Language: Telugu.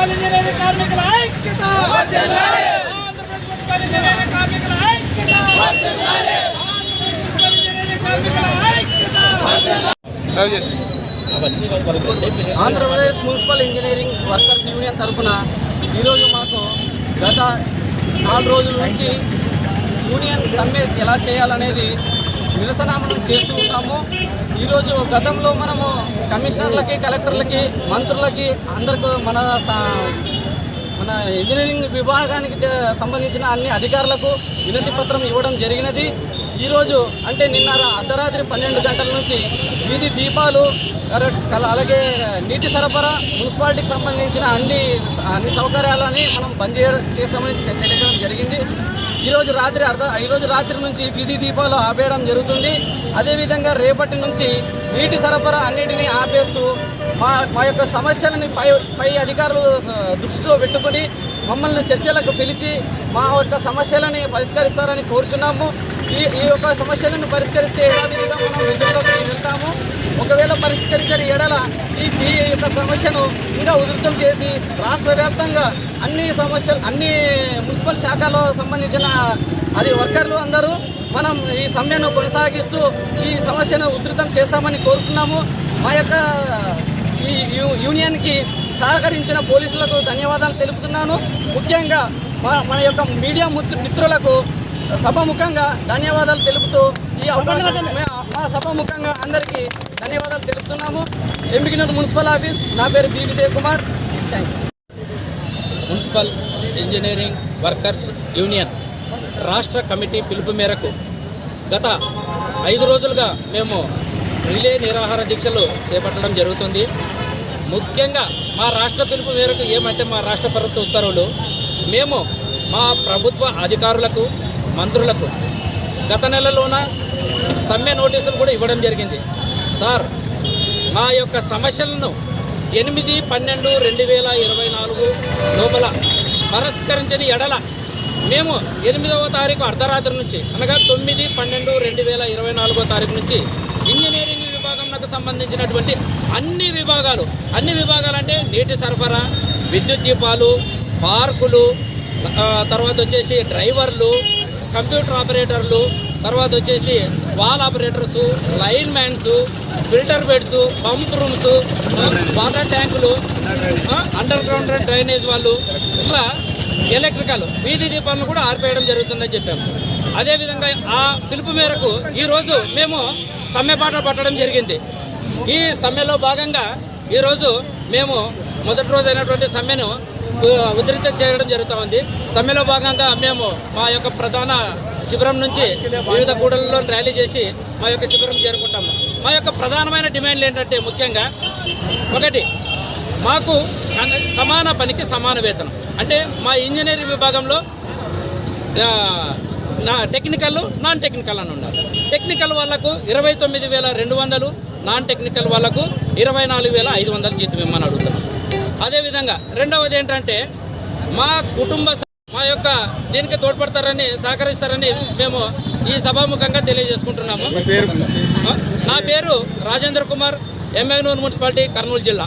మున్సిపల్ ఇంజనీరింగ్ కార్మికుల ఐక్యత! ఆంధ్రప్రదేశ్ మున్సిపల్ ఇంజనీరింగ్ కార్మికుల ఐక్యత! ఆంధ్రప్రదేశ్ మున్సిపల్ ఇంజనీరింగ్ కార్మికుల ఐక్యత Andhra Pradesh municipal engineering workers union తరఫున ఈరోజు మాకు గత నాలుగు రోజుల నుంచి యూనియన్ సమ్మె ఎలా చేయాలనేది నిరసన మనం చేస్తూ ఉన్నాము ఈరోజు గతంలో మనము కమిషనర్లకి కలెక్టర్లకి మంత్రులకి అందరికీ మన మన ఇంజనీరింగ్ విభాగానికి సంబంధించిన అన్ని అధికారులకు వినతి పత్రం ఇవ్వడం జరిగినది. ఈరోజు అంటే నిన్న అర్ధరాత్రి పన్నెండు గంటల నుంచి వీధి దీపాలు కల- అలాగే నీటి సరఫరా మున్సిపాలిటీకి సంబంధించిన అన్ని అన్ని సౌకర్యాలని మనం బంద్ చేస్తామని జరిగింది. ఈరోజు రాత్రి అర్ధ ఈరోజు రాత్రి నుంచి వీధి దీపాలు ఆపేయడం జరుగుతుంది. అదేవిధంగా రేపటి నుంచి నీటి సరఫరా అన్నిటినీ ఆపేస్తూ మా మా యొక్క సమస్యలని పై పై అధికారులు దృష్టిలో పెట్టుకొని మమ్మల్ని చర్చలకు పిలిచి మా యొక్క సమస్యలని పరిష్కరిస్తారని కోరుచున్నాము. ఈ ఈ యొక్క సమస్యలను పరిష్కరిస్తే యథావిధిగా మనం విధుల్లోకి వెళ్తాము? ఒకవేళ పరిష్కరించని ఎడల ఈ ఈ యొక్క సమస్యను ఇంకా ఉధృతం చేసి రాష్ట్ర వ్యాప్తంగా అన్ని సమస్యలు అన్ని మున్సిపల్ శాఖలో సంబంధించిన అది వర్కర్లు అందరూ మనం ఈ సమ్మెను కొనసాగిస్తూ ఈ సమస్యను ఉధృతం చేస్తామని కోరుకున్నాము మా యొక్క ఈ యూనియన్కి సహకరించిన పోలీసులకు ధన్యవాదాలు తెలుపుతున్నాను. ముఖ్యంగా మా మన యొక్క మీడియా మిత్రు- మిత్రులకు సభాముఖంగా ధన్యవాదాలు తెలుపుతూ ఈ అవకాశం మే- సభాముఖంగా అందరికీ ధన్యవాదాలు తెలుపుతున్నాము. ఎంపికినూరు మున్సిపల్ ఆఫీస్ నా పేరు B. Vijay Kumar thank you municipal engineering workers union రాష్ట్ర కమిటీ పిలుపు మేరకు గత ఐదు రోజులుగా మేము రిలే నిరాహార దీక్షలు చేపట్టడం జరుగుతుంది. ముఖ్యంగా మా రాష్ట్ర పిలుపు మేరకు ఏమంటే మా రాష్ట్ర ప్రభుత్వ ఉత్తర్వులు మేము మా ప్రభుత్వ అధికారులకు మంత్రులకు గత నెలలోన సమ్మె నోటీసులు కూడా ఇవ్వడం జరిగింది. సార్ మా యొక్క సమస్యలను ఎనిమిది పన్నెండు రెండు వేల ఇరవై నాలుగు లోపల పరస్కరించని ఎడల మేము ఎనిమిదవ తారీఖు అర్ధరాత్రి నుంచి అనగా తొమ్మిది పన్నెండు రెండు వేల ఇరవై నాలుగో తారీఖు నుంచి ఇంజనీరింగ్ విభాగంకు సంబంధించినటువంటి అన్ని విభాగాలు అన్ని విభాగాలు అంటే నీటి సరఫరా విద్యుత్ దీపాలు పార్కులు తర్వాత వచ్చేసి డ్రైవర్లు కంప్యూటర్ ఆపరేటర్లు తర్వాత వచ్చేసి valve operators line mans filter beds pump rooms water ట్యాంకులు అండర్ గ్రౌండ్ డ్రైనేజ్ వాళ్ళు ఇట్లా ఎలక్ట్రికల్ వీధి దీపాలను కూడా ఆర్పేయడం జరుగుతుందని చెప్పాము. అదేవిధంగా ఆ పిలుపు మేరకు ఈరోజు మేము సమ్మె పాట పట్టడం జరిగింది. ఈ సమ్మెలో భాగంగా ఈరోజు మేము మొదటి రోజు అయినటువంటి సమ్మెను ఉ- ఉధృతం చేయడం జరుగుతూ ఉంది. సమ్మెలో భాగంగా మేము మా యొక్క ప్రధాన శిబిరం నుంచి వివిధ కూడలలో ర్యాలీ చేసి మా యొక్క శిబిరం చేరుకుంటాము మా యొక్క ప్రధానమైన డిమాండ్లు ఏంటంటే ముఖ్యంగా ఒకటి మాకు సమాన పనికి సమాన వేతనం. అంటే మా ఇంజనీరింగ్ విభాగంలో నా టెక్నికల్ నాన్ టెక్నికల్ అని ఉన్నారు టెక్నికల్ వాళ్ళకు ఇరవై తొమ్మిది వేల రెండు వందలు నాన్ టెక్నికల్ వాళ్ళకు ఇరవై నాలుగు వేల ఐదు వందలు జీతం ఇమ్మని అడుగుతున్నాం. అదేవిధంగా రెండవది ఏంటంటే మా కుటుంబ మా యొక్క దీనికి తోడ్పడతారని సహకరిస్తారని మేము ఈ సభాముఖంగా తెలియజేసుకుంటున్నాము. నా పేరు రాజేంద్ర కుమార్ ఎమ్మెగ్నూర్ మున్సిపాలిటీ కర్నూలు జిల్లా.